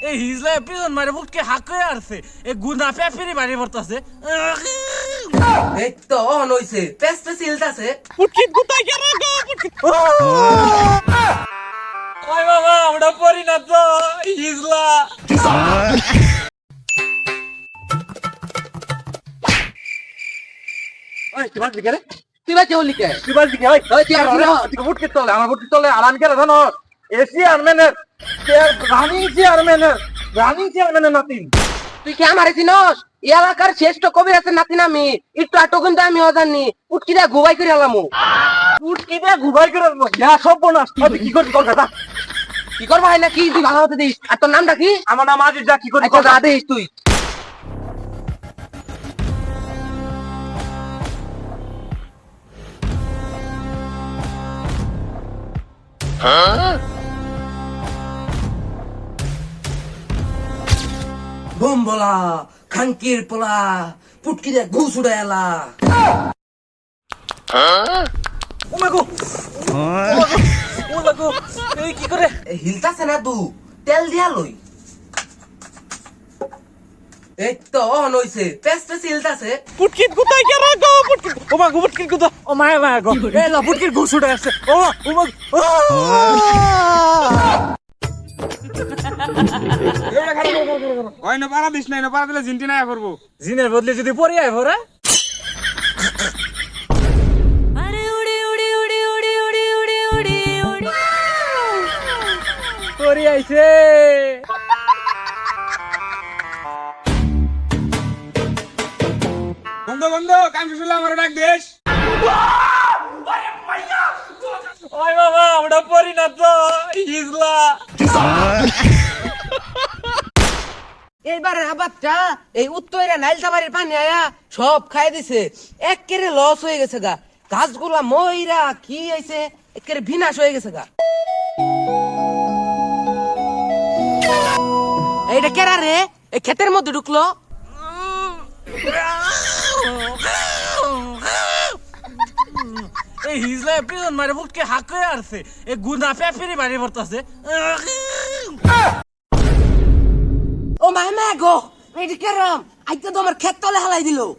এই হিজলা প্রিজন মারে মুখকে হাক করে এ গুনা পেপেরি বাড়ি পড়তাছে এই অন হইছে পেস্তে সিলতাছে গুতা কে ওই বাবা না তো হিজলা। ওই কিবা লিখে কিবা দিকে ওই তুই আমার বুটকে তলে আমার বুটকে তলে আরাম করে ধনর এসি আর মেনে রানিং চেয়ারম্যানের রানিং চেয়ারম্যানের নাতি। তুই কি আমার চিনস? এলাকার শ্রেষ্ঠ কবির আছে নাতি আমি? একটু আটো কিন্তু আমি অজানি। উটকিরা গুবাই করে এলাম দিয়ে ঘুবাই করে ইয়া সব বোনাস তুই কি করবি কর কথা কি করব হয় না কি তুই ভালো হতে দিস। আর তোর নামটা কি? আমার নাম আজিজ যা কি করবি আচ্ছা কর যা দিস বোম বলা খানকির পোলা পুটকি দিয়ে ঘুষ উড়ে এলা। কি করে? তেল দিয়া লই। হিলতাছে ঘুষ উঠে আছে। কয় না পারা দিস নাই না পারা দিলে জিনটি নাই করব। জিনের বদলে যদি পরে আয় ভরা। পরে আইছে। বন্ধু বন্ধু কাম শেষ হলে আমার ডাক দেশ ওই বাবা আমরা পরি না তো ইজলা। এইবারে আবাদটা এই উত্তরে নাইলতা বাড়ির পানি আয়া সব খাই দিছে। একেরে লস হয়ে গেছে গা। গাছগুলা ময়রা কি হয়েছে একেরে বিনাশ হয়ে গেছে গা। এইটা কেরা রে? এই ক্ষেতের মধ্যে ঢুকলো? এই হিজলা পিজন মারে বুটকে হাক করে আসছে এই গুনা পেপিরি বাড়ি পড়তাছে ও মায় গো। এইটা কেরম আইতে তো আমার ক্ষেত তলে হালাই দিল। ও